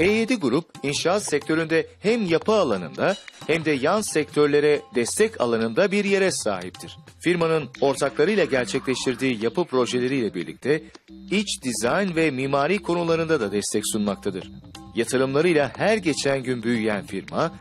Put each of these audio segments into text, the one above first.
E7 Grup inşaat sektöründe hem yapı alanında hem de yan sektörlere destek alanında bir yere sahiptir. Firmanın ortaklarıyla gerçekleştirdiği yapı projeleriyle birlikte iç dizayn ve mimari konularında da destek sunmaktadır. Yatırımlarıyla her geçen gün büyüyen firma,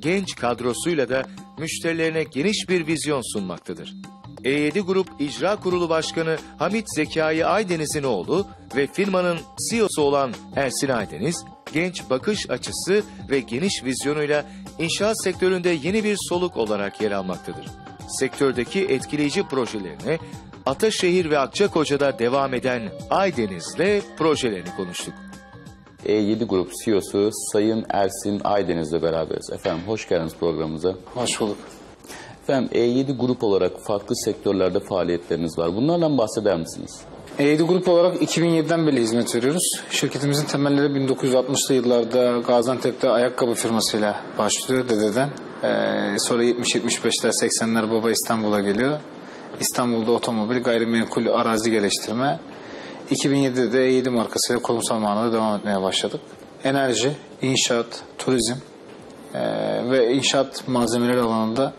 genç kadrosuyla da müşterilerine geniş bir vizyon sunmaktadır. E7 Grup İcra Kurulu Başkanı Hamit Zekai Aydeniz'in oğlu ve firmanın CEO'su olan Ersin Aydeniz, genç bakış açısı ve geniş vizyonuyla inşaat sektöründe yeni bir soluk olarak yer almaktadır. Sektördeki etkileyici projelerine Ataşehir ve Akçakoca'da devam eden Aydeniz'le projelerini konuştuk. E7 Grup CEO'su Sayın Ersin Aydeniz'le beraberiz. Efendim hoş geldiniz programımıza. Hoş bulduk. Efendim E7 Grup olarak farklı sektörlerde faaliyetleriniz var. Bunlardan bahseder misiniz? E7 Grup olarak 2007'den beri hizmet veriyoruz. Şirketimizin temelleri 1960'lı yıllarda Gaziantep'te ayakkabı firmasıyla başlıyor dededen. Ee, sonra 70-75'ler 80'ler baba İstanbul'a geliyor. İstanbul'da otomobil, gayrimenkul arazi geliştirme. 2007'de de E7 markasıyla kurumsal manada devam etmeye başladık. Enerji, inşaat, turizm ee, ve inşaat malzemeleri alanında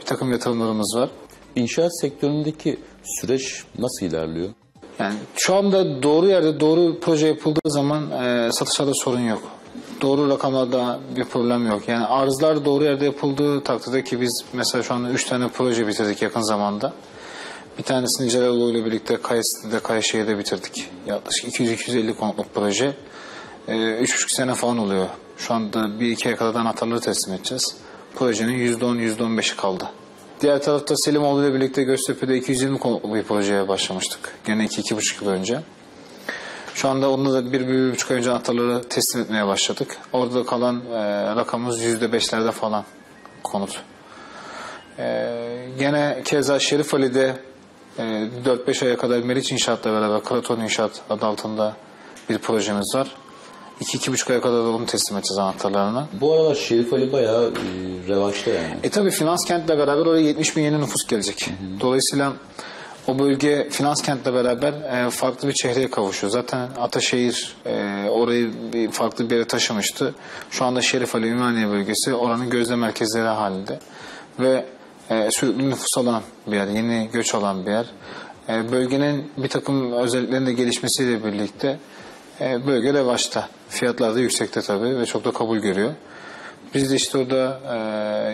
bir takım yatırımlarımız var. İnşaat sektöründeki süreç nasıl ilerliyor? Yani şu anda doğru yerde doğru proje yapıldığı zaman e, satışlarda sorun yok. Doğru rakamlarda bir problem yok. Yani arzlar doğru yerde yapıldığı takdirde ki biz mesela şu anda 3 tane proje bitirdik yakın zamanda. Bir tanesini Celaloğlu ile birlikte Kayısı'da Kayaşehir'de bitirdik. Yaklaşık 200-250 konutluk proje. E, 3,5 sene falan oluyor. Şu anda bir iki ay kadar da anahtarları teslim edeceğiz. Projenin %10-15'i kaldı. Diğer tarafta Selimoğlu ile birlikte Göztepe'de 220 konutluk bir projeye başlamıştık. Gene 2-2,5 yıl önce. Şu anda onda da bir, bir, bir buçuk ay önce anahtarları teslim etmeye başladık. Orada kalan e, rakamımız %5'lerde falan konut. E, gene keza Şerif Ali'de e, 4-5 aya kadar Meriç İnşaat'la beraber Kraton İnşaat adı altında bir projemiz var. 2-2,5 aya kadar da onu teslim edeceğiz anahtarlarını. Bu aralar Şerif Ali bayağı e, revaçta yani. E tabi finans kentle beraber oraya 70 bin yeni nüfus gelecek. Dolayısıyla o bölge finans kentle beraber e, farklı bir çehreye kavuşuyor. Zaten Ataşehir e, orayı bir farklı bir yere taşımıştı. Şu anda Şerif Ali Ümraniye bölgesi oranın gözde merkezleri halinde. Ve e, sürekli nüfus alan bir yer, yeni göç alan bir yer. E, bölgenin bir takım özelliklerinin de gelişmesiyle birlikte e, bölge revaçta. Fiyatlar da yüksekte tabii ve çok da kabul görüyor. Biz de işte orada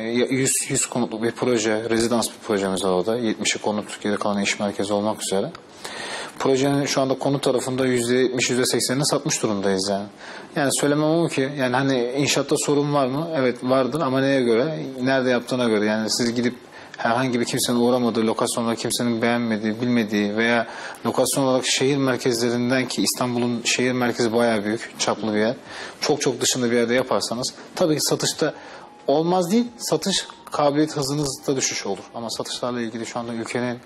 e, 100, 100 konutluk bir proje, rezidans bir projemiz var orada. 70'i konut, geri kalan iş merkezi olmak üzere. Projenin şu anda konut tarafında %70, %80'ini satmış durumdayız yani. Yani söylemem o ki yani hani inşaatta sorun var mı? Evet vardır ama neye göre? Nerede yaptığına göre. Yani siz gidip herhangi bir kimsenin uğramadığı, lokasyonda kimsenin beğenmediği, bilmediği veya lokasyon olarak şehir merkezlerinden ki İstanbul'un şehir merkezi bayağı büyük, çaplı bir yer. Çok çok dışında bir yerde yaparsanız tabii ki satışta olmaz değil, satış kabiliyet hızınızda düşüş olur. Ama satışlarla ilgili şu anda ülkenin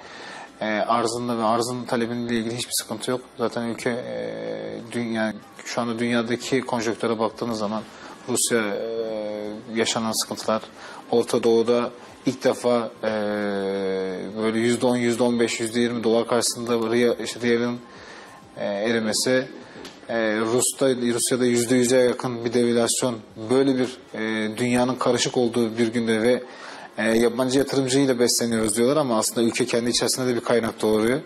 e, arzında ve arzın talebinle ilgili hiçbir sıkıntı yok. Zaten ülke e, dünya şu anda dünyadaki konjonktüre baktığınız zaman Rusya e, yaşanan sıkıntılar, Orta Doğu'da ilk defa e, böyle yüzde on, yüzde on beş, yüzde yirmi dolar karşısında işte riyalin e, erimesi, e, Rus'ta, Rusya'da yüzde yüze yakın bir devalüasyon, böyle bir e, dünyanın karışık olduğu bir günde ve e, yabancı yatırımcıyla besleniyoruz diyorlar ama aslında ülke kendi içerisinde de bir kaynak doğuruyor.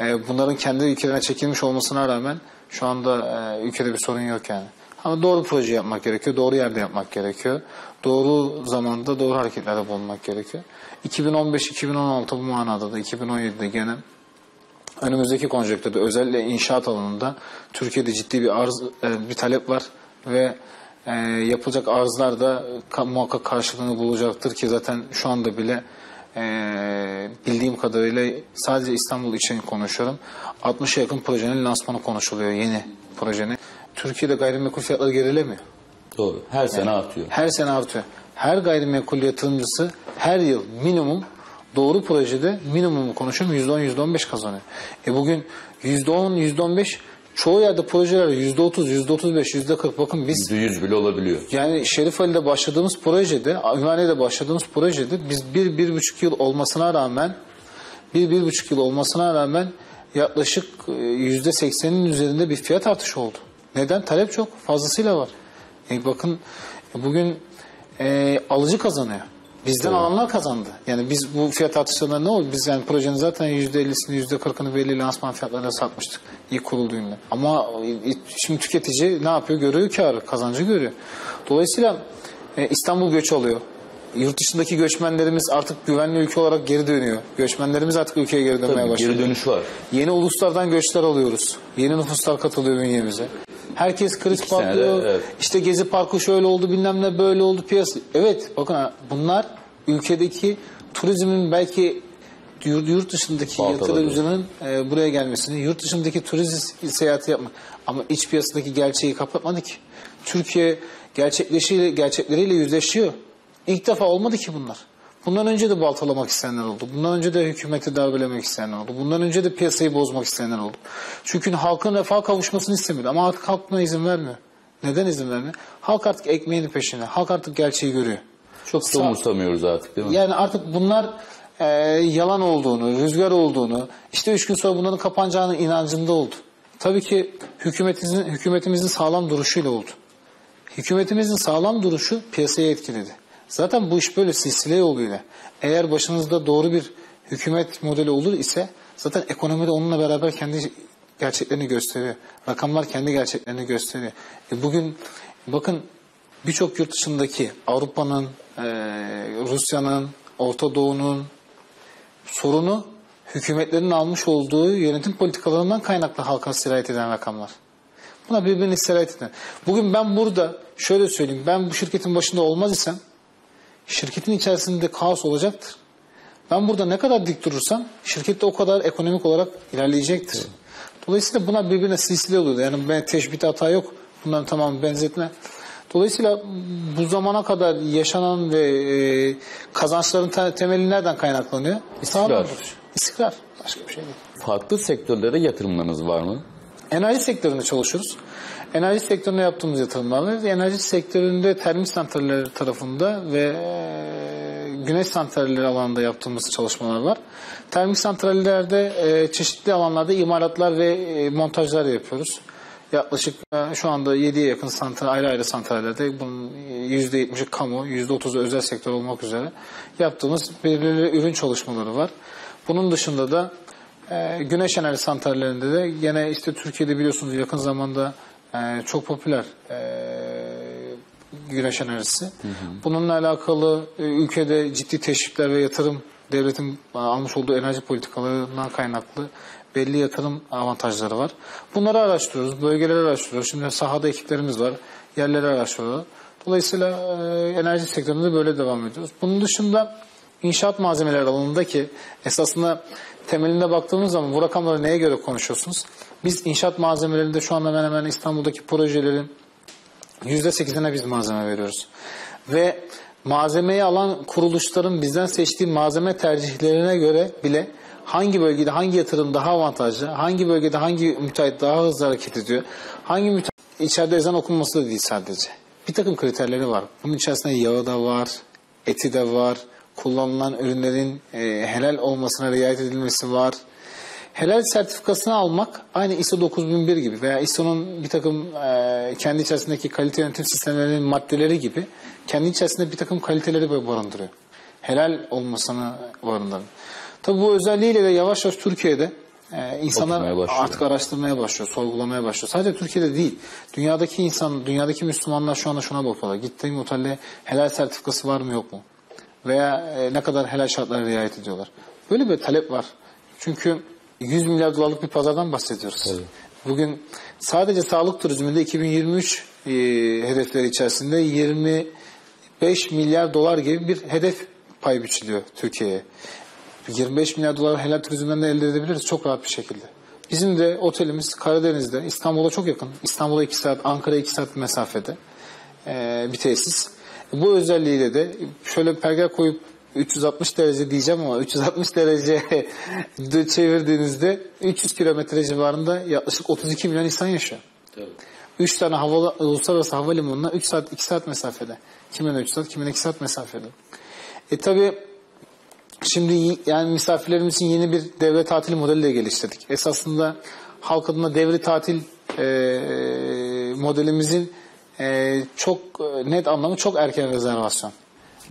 E, bunların kendi ülkelerine çekilmiş olmasına rağmen şu anda e, ülkede bir sorun yok yani. Ama doğru proje yapmak gerekiyor, doğru yerde yapmak gerekiyor. Doğru zamanda doğru hareketlerde bulunmak gerekiyor. 2015-2016 bu manada da 2017'de gene önümüzdeki konjonktürde özellikle inşaat alanında Türkiye'de ciddi bir arz, e, bir talep var ve e, yapılacak arzlar da ka- muhakkak karşılığını bulacaktır ki zaten şu anda bile e, bildiğim kadarıyla sadece İstanbul için konuşuyorum. 60'a yakın projenin lansmanı konuşuluyor yeni projenin. Türkiye'de gayrimenkul fiyatları gerilemiyor. Doğru. Her sene artıyor. Her sene artıyor. Her gayrimenkul yatırımcısı her yıl minimum doğru projede minimumu konuşuyorum %10 %15 kazanıyor. E bugün %10 %15 çoğu yerde projeler %30 %35 %40 bakın biz %100 bile olabiliyor. yani Şerif Ali'de başladığımız projede, Ümraniye'de başladığımız projede biz bir, bir buçuk yıl olmasına rağmen bir, bir buçuk yıl olmasına rağmen yaklaşık e, yüzde seksenin üzerinde bir fiyat artışı oldu. Neden? Talep çok. Fazlasıyla var. E bakın bugün e, alıcı kazanıyor. Bizden alanlar kazandı. Yani biz bu fiyat artışlarında ne oldu? Biz yani projenin zaten %50'sini %40'ını belli lansman fiyatlarına satmıştık ilk kurulduğunda. Ama e, şimdi tüketici ne yapıyor? Görüyor karı, kazancı görüyor. Dolayısıyla e, İstanbul göç alıyor. Yurt dışındaki göçmenlerimiz artık güvenli ülke olarak geri dönüyor. Göçmenlerimiz artık ülkeye geri dönmeye Tabii, başladı. geri dönüş var. Yeni uluslardan göçler alıyoruz. Yeni nüfuslar katılıyor bünyemize. Herkes kriz İki senede, patlıyor. evet. İşte Gezi Parkı şöyle oldu bilmem ne böyle oldu piyasa. Evet bakın bunlar ülkedeki turizmin belki yurt, dışındaki yatırımcının e, buraya gelmesini, yurt dışındaki turizm seyahati yapmak. Ama iç piyasadaki gerçeği kapatmadı ki. Türkiye gerçekleşiyle, gerçekleriyle yüzleşiyor. İlk defa olmadı ki bunlar. Bundan önce de baltalamak isteyenler oldu. Bundan önce de hükümeti darbelemek isteyenler oldu. Bundan önce de piyasayı bozmak isteyenler oldu. Çünkü halkın refah kavuşmasını istemiyordu. Ama artık halk buna izin vermiyor. Neden izin vermiyor? Halk artık ekmeğini peşinde. Halk artık gerçeği görüyor. Çok da umursamıyoruz artık değil mi? Yani artık bunlar e, yalan olduğunu, rüzgar olduğunu, işte üç gün sonra bunların kapanacağının inancında oldu. Tabii ki hükümetimizin, hükümetimizin sağlam duruşuyla oldu. Hükümetimizin sağlam duruşu piyasayı etkiledi. Zaten bu iş böyle silsile yoluyla. Eğer başınızda doğru bir hükümet modeli olur ise zaten ekonomide onunla beraber kendi gerçeklerini gösteriyor. Rakamlar kendi gerçeklerini gösteriyor. E bugün bakın birçok yurt dışındaki Avrupa'nın, e, Rusya'nın, Orta Doğu'nun sorunu hükümetlerin almış olduğu yönetim politikalarından kaynaklı halka sirayet eden rakamlar. Buna birbirini sirayet eden. Bugün ben burada şöyle söyleyeyim. Ben bu şirketin başında olmaz isem şirketin içerisinde kaos olacaktır. Ben burada ne kadar dik durursam şirket de o kadar ekonomik olarak ilerleyecektir. Dolayısıyla buna birbirine silsile oluyor. Yani ben teşbihte hata yok. Bunların tamamı benzetme. Dolayısıyla bu zamana kadar yaşanan ve e, kazançların te- temeli nereden kaynaklanıyor? Duruş. İstikrar. Başka bir şey değil. Farklı sektörlere yatırımlarınız var mı? Enerji sektöründe çalışıyoruz. Enerji sektöründe yaptığımız yatırımlar var. Enerji sektöründe termik santraller tarafında ve güneş santralleri alanında yaptığımız çalışmalar var. Termik santrallerde çeşitli alanlarda imalatlar ve montajlar yapıyoruz. Yaklaşık şu anda 7'ye yakın santral, ayrı ayrı santrallerde bunun %70'i kamu, %30'u özel sektör olmak üzere yaptığımız belirli ürün çalışmaları var. Bunun dışında da ee, güneş enerji santrallerinde de gene işte Türkiye'de biliyorsunuz yakın zamanda e, çok popüler e, güneş enerjisi. Bununla alakalı e, ülkede ciddi teşvikler ve yatırım devletin almış olduğu enerji politikalarından kaynaklı belli yatırım avantajları var. Bunları araştırıyoruz, bölgeleri araştırıyoruz. Şimdi sahada ekiplerimiz var, yerleri araştırıyorlar. Dolayısıyla e, enerji sektöründe böyle devam ediyoruz. Bunun dışında inşaat malzemeleri alanında ki esasında temelinde baktığımız zaman bu rakamları neye göre konuşuyorsunuz? Biz inşaat malzemelerinde şu anda hemen hemen İstanbul'daki projelerin %8'ine biz malzeme veriyoruz. Ve malzemeyi alan kuruluşların bizden seçtiği malzeme tercihlerine göre bile hangi bölgede hangi yatırım daha avantajlı, hangi bölgede hangi müteahhit daha hızlı hareket ediyor, hangi müteahhit içeride ezan okunması da değil sadece. Bir takım kriterleri var. Bunun içerisinde yağı da var, eti de var, kullanılan ürünlerin e, helal olmasına riayet edilmesi var. Helal sertifikasını almak aynı ISO 9001 gibi veya ISO'nun bir takım e, kendi içerisindeki kalite yönetim sistemlerinin maddeleri gibi kendi içerisinde bir takım kaliteleri barındırıyor. Helal olmasını barındırıyor. Tabi bu özelliğiyle de yavaş yavaş Türkiye'de e, insanlar artık araştırmaya başlıyor, sorgulamaya başlıyor. Sadece Türkiye'de değil, dünyadaki insan, dünyadaki Müslümanlar şu anda şuna bakıyorlar. Gittiğim otelde helal sertifikası var mı yok mu? Veya e, ne kadar helal şartlara riayet ediyorlar. Böyle bir talep var. Çünkü 100 milyar dolarlık bir pazardan bahsediyoruz. Bugün sadece sağlık turizminde 2023 e, hedefleri içerisinde 25 milyar dolar gibi bir hedef pay biçiliyor Türkiye'ye. 25 milyar dolar helal turizmden de elde edebiliriz çok rahat bir şekilde. Bizim de otelimiz Karadeniz'de, İstanbul'a çok yakın. İstanbul'a 2 saat, Ankara'ya 2 saat mesafede e, bir tesis. Bu özelliğiyle de şöyle pergel koyup 360 derece diyeceğim ama 360 derece çevirdiğinizde 300 kilometre civarında yaklaşık 32 milyon insan yaşıyor. 3 tane havalı, uluslararası havalimanına 3 saat 2 saat mesafede. Kimine 3 saat, kimine 2 saat mesafede. E tabi şimdi yani misafirlerimiz için yeni bir devre tatil modeli de geliştirdik. Esasında halk adına devre tatil e, modelimizin e, çok net anlamı çok erken rezervasyon.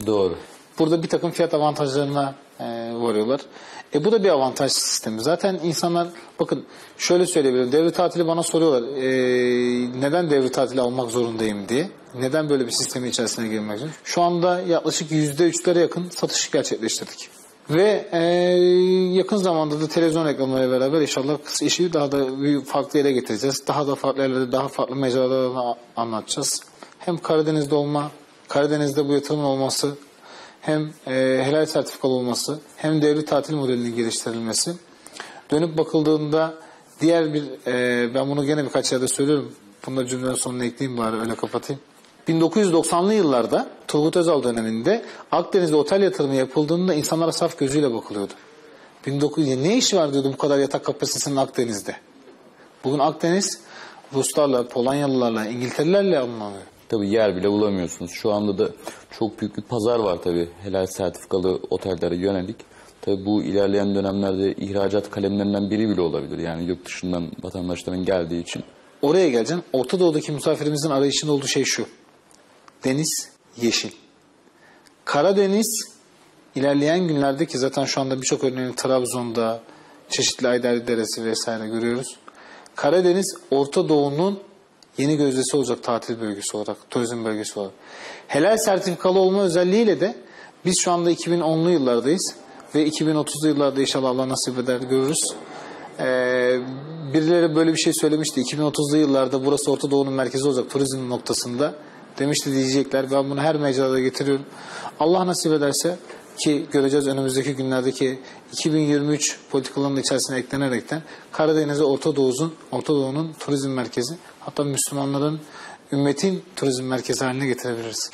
Doğru. Burada bir takım fiyat avantajlarına e, varıyorlar. E bu da bir avantaj sistemi. Zaten insanlar bakın şöyle söyleyebilirim. Devri tatili bana soruyorlar. e, neden devri tatili almak zorundayım diye. Neden böyle bir sistemin içerisine girmek zorundayım? Şu anda yaklaşık %3'lere yakın satış gerçekleştirdik. Ve e, yakın zamanda da televizyon reklamlarıyla beraber inşallah işi daha da farklı yere getireceğiz. Daha da farklı yerlerde, daha farklı mecralarda anlatacağız. Hem Karadeniz'de olma, Karadeniz'de bu yatırımın olması, hem e, helal sertifikalı olması, hem devlet tatil modelinin geliştirilmesi. Dönüp bakıldığında diğer bir, e, ben bunu gene birkaç yerde söylüyorum. Bunu da cümlenin sonuna ekleyeyim bari öyle kapatayım. 1990'lı yıllarda Turgut Özal döneminde Akdeniz'de otel yatırımı yapıldığında insanlara saf gözüyle bakılıyordu. 1900 ne işi var diyordu bu kadar yatak kapasitesinin Akdeniz'de. Bugün Akdeniz Ruslarla, Polonyalılarla, İngilterelerle alınıyor. Tabii yer bile bulamıyorsunuz. Şu anda da çok büyük bir pazar var tabii helal sertifikalı otellere yönelik. Tabii bu ilerleyen dönemlerde ihracat kalemlerinden biri bile olabilir. Yani yurt dışından vatandaşların geldiği için. Oraya geleceğim. Orta Doğu'daki misafirimizin arayışında olduğu şey şu. Deniz, yeşil. Karadeniz ilerleyen günlerde ki zaten şu anda birçok örneğini Trabzon'da, çeşitli Ayder Deresi vesaire görüyoruz. Karadeniz Orta Doğu'nun yeni gözdesi olacak tatil bölgesi olarak, turizm bölgesi olarak. Helal sertifikalı olma özelliğiyle de biz şu anda 2010'lu yıllardayız ve 2030'lu yıllarda inşallah Allah nasip eder görürüz. Ee, birileri böyle bir şey söylemişti. 2030'lu yıllarda burası Orta Doğu'nun merkezi olacak turizm noktasında. Demişti diyecekler. Ben bunu her mecrada getiriyorum. Allah nasip ederse ki göreceğiz önümüzdeki günlerdeki 2023 politikalarının içerisine eklenerekten Karadeniz'e Orta Doğu'nun Orta Doğu'nun turizm merkezi hatta Müslümanların ümmetin turizm merkezi haline getirebiliriz.